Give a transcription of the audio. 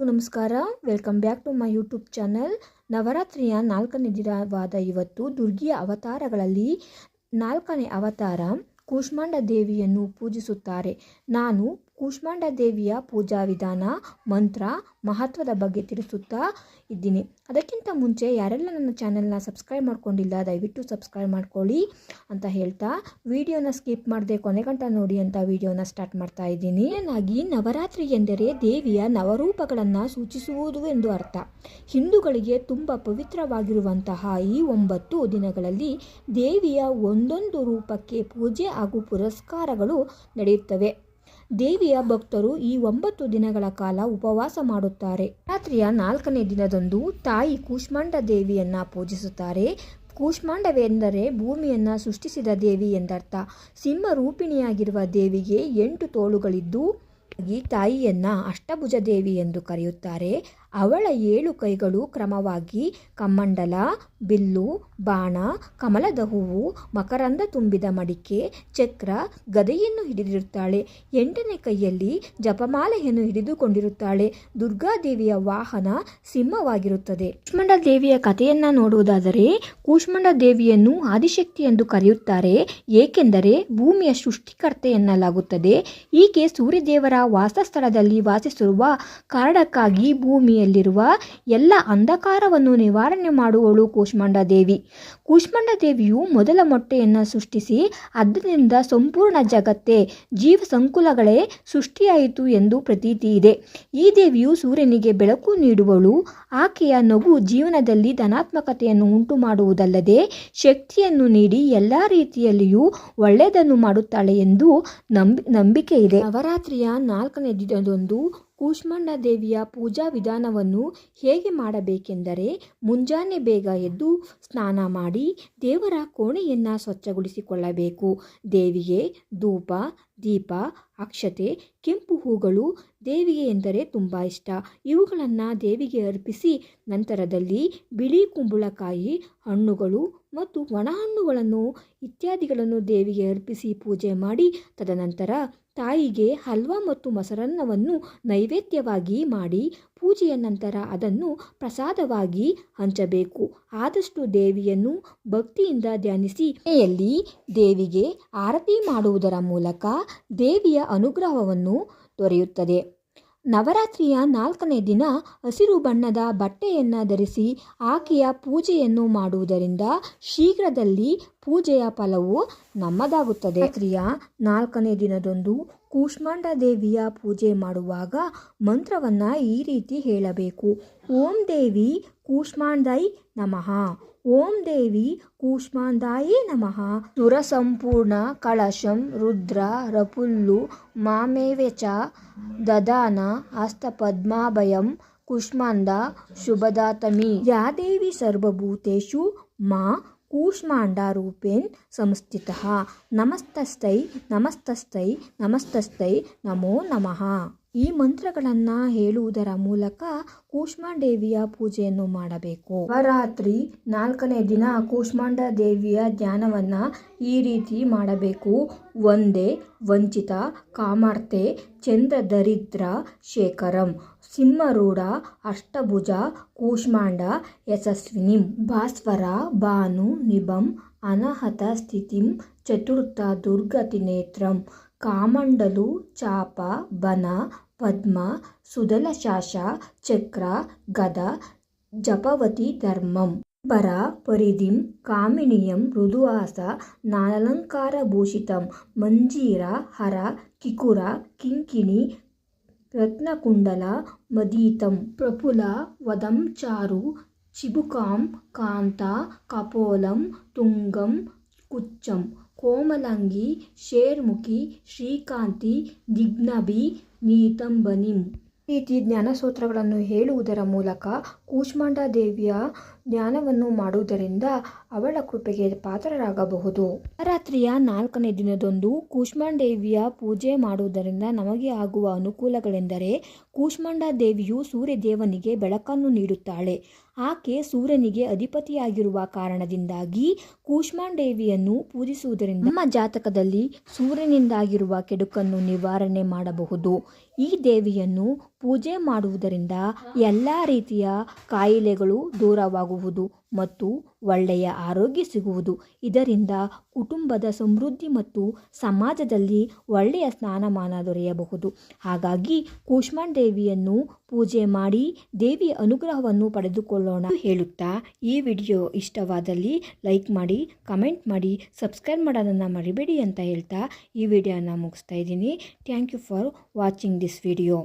ನಮಸ್ಕಾರ welcome back to my YouTube channel ನವರಾತ್ರಿಯ ನಾಲ್ಕನೇ ದಿನವಾದ ಇವತ್ತು ದುರ್ಗಿಯ ಅವತಾರಗಳಲ್ಲಿ ನಾಲ್ಕನೇ ಅವತಾರ ಕೂಷ್ಮಾಂಡ ದೇವಿಯನ್ನು ಪೂಜಿಸುತ್ತಾರೆ. ನಾನು ಕೂಷ್ಮಾಂಡ ದೇವಿಯ ಪೂಜಾ ವಿಧಾನ, ಮಂತ್ರ, ಮಹತ್ವದ ಬಗ್ಗೆ ತಿಳಿಸುತ್ತಾ ಇದ್ದೀನಿ. ಅದಕ್ಕಿಂತ ಮುಂಚೆ ಯಾರೆಲ್ಲ ನನ್ನ ಚಾನೆಲ್ನ ಸಬ್ಸ್ಕ್ರೈಬ್ ಮಾಡ್ಕೊಂಡಿಲ್ಲ, ದಯವಿಟ್ಟು ಸಬ್ಸ್ಕ್ರೈಬ್ ಮಾಡ್ಕೊಳ್ಳಿ ಅಂತ ಹೇಳ್ತಾ ವಿಡಿಯೋನ ಸ್ಕಿಪ್ ಮಾಡದೆ ಕೊನೆಗಂಟ ನೋಡಿ ಅಂತ ವಿಡಿಯೋನ ಸ್ಟಾರ್ಟ್ ಮಾಡ್ತಾ ಇದ್ದೀನಿ. ಏನಾಗಿ ನವರಾತ್ರಿ ಎಂದರೆ ದೇವಿಯ ನವರೂಪಗಳನ್ನು ಸೂಚಿಸುವುದು ಎಂದು ಅರ್ಥ. ಹಿಂದೂಗಳಿಗೆ ತುಂಬ ಪವಿತ್ರವಾಗಿರುವಂತಹ ಈ ಒಂಬತ್ತು ದಿನಗಳಲ್ಲಿ ದೇವಿಯ ಒಂದೊಂದು ರೂಪಕ್ಕೆ ಪೂಜೆ ಹಾಗೂ ಪುರಸ್ಕಾರಗಳು ನಡೆಯುತ್ತವೆ. ದೇವಿಯ ಭಕ್ತರು ಈ ಒಂಬತ್ತು ದಿನಗಳ ಕಾಲ ಉಪವಾಸ ಮಾಡುತ್ತಾರೆ. ರಾತ್ರಿಯ ನಾಲ್ಕನೇ ದಿನದಂದು ತಾಯಿ ಕೂಷ್ಮಾಂಡ ದೇವಿಯನ್ನ ಪೂಜಿಸುತ್ತಾರೆ. ಕೂಷ್ಮಾಂಡವೆಂದರೆ ಭೂಮಿಯನ್ನು ಸೃಷ್ಟಿಸಿದ ದೇವಿ ಎಂದರ್ಥ. ಸಿಂಹ ರೂಪಿಣಿಯಾಗಿರುವ ದೇವಿಗೆ ಎಂಟು ತೋಳುಗಳಿದ್ದು ಈ ತಾಯಿಯನ್ನ ಅಷ್ಟಭುಜ ದೇವಿ ಎಂದು ಕರೆಯುತ್ತಾರೆ. ಅವಳ ಏಳು ಕೈಗಳು ಕ್ರಮವಾಗಿ ಕಮ್ಮಂಡಲ, ಬಿಲ್ಲು, ಬಾಣ, ಕಮಲದ ಹೂವು, ಮಕರಂದ ತುಂಬಿದ ಮಡಿಕೆ, ಚಕ್ರ, ಗದೆಯನ್ನು ಹಿಡಿದಿರುತ್ತಾಳೆ. ಎಂಟನೇ ಕೈಯಲ್ಲಿ ಜಪಮಾಲೆಯನ್ನು ಹಿಡಿದುಕೊಂಡಿರುತ್ತಾಳೆ. ದುರ್ಗಾದೇವಿಯ ವಾಹನ ಸಿಂಹವಾಗಿರುತ್ತದೆ. ಕೂಷ್ಮಂಡ ದೇವಿಯ ಕಥೆಯನ್ನು ನೋಡುವುದಾದರೆ ಕೂಷ್ಮಂಡ ದೇವಿಯನ್ನು ಆದಿಶಕ್ತಿ ಎಂದು ಕರೆಯುತ್ತಾರೆ, ಏಕೆಂದರೆ ಭೂಮಿಯ ಸೃಷ್ಟಿಕರ್ತೆ ಎನ್ನಲಾಗುತ್ತದೆ. ಈಕೆ ಸೂರ್ಯದೇವರ ವಾಸಸ್ಥಳದಲ್ಲಿ ವಾಸಿಸಿರುವ ಕಾರಣಕ್ಕಾಗಿ ಭೂಮಿಯಲ್ಲಿರುವ ಎಲ್ಲ ಅಂಧಕಾರವನ್ನು ನಿವಾರಣೆ ಮಾಡುವಳು ಕೂಷ್ಮಾಂಡ ದೇವಿ. ಕೂಷ್ಮಾಂಡ ದೇವಿಯು ಮೊದಲ ಮೊಟ್ಟೆಯನ್ನು ಸೃಷ್ಟಿಸಿ, ಅದರಿಂದ ಸಂಪೂರ್ಣ ಜಗತ್ತೇ ಜೀವ ಸಂಕುಲಗಳೇ ಸೃಷ್ಟಿಯಾಯಿತು ಎಂದು ಪ್ರತೀತಿ ಇದೆ. ಈ ದೇವಿಯು ಸೂರ್ಯನಿಗೆ ಬೆಳಕು ನೀಡುವಳು. ಆಕೆಯ ನಗು ಜೀವನದಲ್ಲಿ ಧನಾತ್ಮಕತೆಯನ್ನು ಉಂಟು ಮಾಡುವುದಲ್ಲದೆ ಶಕ್ತಿಯನ್ನು ನೀಡಿ ಎಲ್ಲ ರೀತಿಯಲ್ಲಿಯೂ ಒಳ್ಳೆಯದನ್ನು ಮಾಡುತ್ತಾಳೆ ಎಂದು ನಂಬಿ, ನಂಬಿಕೆ ಇದೆ. ನವರಾತ್ರಿಯ ನಾಲ್ಕನೇ ದಿನದಂದು ಕೂಷ್ಮಾಂಡ ದೇವಿಯ ಪೂಜಾ ವಿಧಾನವನ್ನು ಹೇಗೆ ಮಾಡಬೇಕೆಂದರೆ ಮುಂಜಾನೆ ಬೇಗ ಎದ್ದು ಸ್ನಾನ ಮಾಡಿ ದೇವರ ಕೋಣೆಯನ್ನು ಸ್ವಚ್ಛಗೊಳಿಸಿಕೊಳ್ಳಬೇಕು. ದೇವಿಗೆ ಧೂಪ ದೀಪ, ಅಕ್ಷತೆ, ಕೆಂಪು ಹೂಗಳು, ದೇವಿಗೆ ಎಂದರೆ ತುಂಬ ಇಷ್ಟ. ಇವುಗಳನ್ನು ದೇವಿಗೆ ಅರ್ಪಿಸಿ ನಂತರದಲ್ಲಿ ಬಿಳಿ ಕುಂಬಳಕಾಯಿ, ಹಣ್ಣುಗಳು ಮತ್ತು ಒಣಹಣ್ಣುಗಳನ್ನು ಇತ್ಯಾದಿಗಳನ್ನು ದೇವಿಗೆ ಅರ್ಪಿಸಿ ಪೂಜೆ ಮಾಡಿ ತದನಂತರ ತಾಯಿಗೆ ಹಲ್ವಾ ಮತ್ತು ಮೊಸರನ್ನವನ್ನು ನೈವೇದ್ಯವಾಗಿ ಮಾಡಿ ಪೂಜೆಯ ನಂತರ ಅದನ್ನು ಪ್ರಸಾದವಾಗಿ ಹಂಚಬೇಕು. ಆದಷ್ಟು ದೇವಿಯನ್ನು ಭಕ್ತಿಯಿಂದ ಧ್ಯಾನಿಸಿ. ಮನೆಯಲ್ಲಿ ದೇವಿಗೆ ಆರತಿ ಮಾಡುವುದರ ಮೂಲಕ ದೇವಿಯ ಅನುಗ್ರಹವನ್ನು ದೊರೆಯುತ್ತದೆ. ನವರಾತ್ರಿಯ ನಾಲ್ಕನೇ ದಿನ ಹಸಿರು ಬಣ್ಣದ ಬಟ್ಟೆಯನ್ನು ಧರಿಸಿ ಆಕೆಯ ಪೂಜೆಯನ್ನು ಮಾಡುವುದರಿಂದ ಶೀಘ್ರದಲ್ಲಿ ಪೂಜೆಯ ಫಲವು ನಮ್ಮದಾಗುತ್ತದೆ. ರಾತ್ರಿಯ ನಾಲ್ಕನೇ ದಿನದಂದು ಕೂಷ್ಮಾಂಡ ದೇವಿಯ ಪೂಜೆ ಮಾಡುವಾಗ ಮಂತ್ರವನ್ನು ಈ ರೀತಿ ಹೇಳಬೇಕು. ಓಂ ದೇವಿ ಕೂಷ್ಮಾಂಡೈ ನಮಃ. ಓಂ ದೇವಿ ಕೂಷ್ಮಾಂದಾಯೇ ನಮಃ. ಸುರಸಂಪೂರ್ಣ ಕಳಶಂ ರುದ್ರ ರಪುಲ್ಲು ಮಾಮೇವೆಚ ದದಾನ ಹಸ್ತಪದ್ಮಾಭಯಂ ಕುಷ್ಮಾಂದ ಶುಭದಾತಮಿ. ಯಾ ದೇವಿ ಸರ್ವಭೂತೇಶು ಮಾ कूष्माण्डारूपेण संस्थितः नमस्तस्थै नमस्तस्थै नमस्तस्थै नमो नमः ಈ ಮಂತ್ರಗಳನ್ನು ಹೇಳುವುದರ ಮೂಲಕ ಕೂಷ್ಮಾಂಡೇವಿಯ ಪೂಜೆಯನ್ನು ಮಾಡಬೇಕು. ನವರಾತ್ರಿ ನಾಲ್ಕನೇ ದಿನ ಕೂಷ್ಮಾಂಡ ದೇವಿಯ ಧ್ಯಾನವನ್ನು ಈ ರೀತಿ ಮಾಡಬೇಕು. ಒಂದೇ ವಂಚಿತ, ಕಾಮಾರ್ತೆ ಚಂದ್ರದರಿದ್ರ ಶೇಖರಂ, ಸಿಂಹರೂಢ, ಅಷ್ಟಭುಜ, ಕೂಷ್ಮಾಂಡ, ಯಶಸ್ವಿನಿಂ, ಭಾಸ್ವರ, ಭಾನು ನಿಭಂ ಅನಹತ ಸ್ಥಿತಿಂ, ಚತುರ್ಥ ದುರ್ಗತಿ ನೇತ್ರಂ కామండలు చాప బన పద్మ సుదలశాస చక్ర గద జపవతి ధర్మం. పర పరిధిం కామినియం మృదువాస నాలంకారభూషితం మంజీర హర కికుర కింకిణి రత్నకుండల మదీతం ప్రఫుల వదం చారు చిబుకాం కాంత కపోలం తుంగం కుచ్చం. ಕೋಮಲಂಗಿ ಶೇರ್ಮುಖಿ ಶ್ರೀಕಾಂತಿ ದಿಗ್ನಭಿ ನೀತಂಬನಿಂ. ರೀತಿ ಜ್ಞಾನಸೂತ್ರಗಳನ್ನು ಹೇಳುವುದರ ಮೂಲಕ ಕೂಷ್ಮಾಂಡ ದೇವಿಯ ಧ್ಯಾನವನ್ನು ಮಾಡುವುದರಿಂದ ಅವಳ ಕೃಪೆಗೆ ಪಾತ್ರರಾಗಬಹುದು. ನವರಾತ್ರಿಯ ನಾಲ್ಕನೇ ದಿನದಂದು ಕೂಷ್ಮಾಂಡೇವಿಯ ಪೂಜೆ ಮಾಡುವುದರಿಂದ ನಮಗೆ ಆಗುವ ಅನುಕೂಲಗಳೆಂದರೆ ಕೂಷ್ಮಾಂಡ ದೇವಿಯು ಸೂರ್ಯ ದೇವನಿಗೆ ಬೆಳಕನ್ನು ನೀಡುತ್ತಾಳೆ. ಆಕೆ ಸೂರ್ಯನಿಗೆ ಅಧಿಪತಿಯಾಗಿರುವ ಕಾರಣದಿಂದಾಗಿ ಕೂಷ್ಮಾಂಡೇವಿಯನ್ನು ಪೂಜಿಸುವುದರಿಂದ ನಮ್ಮ ಜಾತಕದಲ್ಲಿ ಸೂರ್ಯನಿಂದಾಗಿರುವ ಕೆಡುಕನ್ನು ನಿವಾರಣೆ ಮಾಡಬಹುದು. ಈ ದೇವಿಯನ್ನು ಪೂಜೆ ಮಾಡುವುದರಿಂದ ಎಲ್ಲ ರೀತಿಯ ಕಾಯಿಲೆಗಳು ದೂರವಾಗುವುದು ಮತ್ತು ಒಳ್ಳೆಯ ಆರೋಗ್ಯ ಸಿಗುವುದು. ಇದರಿಂದ ಕುಟುಂಬದ ಸಮೃದ್ಧಿ ಮತ್ತು ಸಮಾಜದಲ್ಲಿ ಒಳ್ಳೆಯ ಸ್ಥಾನಮಾನ ದೊರೆಯಬಹುದು. ಹಾಗಾಗಿ ಕೂಷ್ಮಾಂಡ ದೇವಿಯನ್ನು ಪೂಜೆ ಮಾಡಿ ದೇವಿಯ ಅನುಗ್ರಹವನ್ನು ಪಡೆದುಕೊಳ್ಳೋಣ ಹೇಳುತ್ತಾ ಈ ವಿಡಿಯೋ ಇಷ್ಟವಾದಲ್ಲಿ ಲೈಕ್ ಮಾಡಿ, ಕಮೆಂಟ್ ಮಾಡಿ, ಸಬ್ಸ್ಕ್ರೈಬ್ ಮಾಡೋದನ್ನು ಮರಿಬೇಡಿ ಅಂತ ಹೇಳ್ತಾ ಈ ವಿಡಿಯೋನ ಮುಗಿಸ್ತಾ ಇದ್ದೀನಿ. Thank you for watching this video.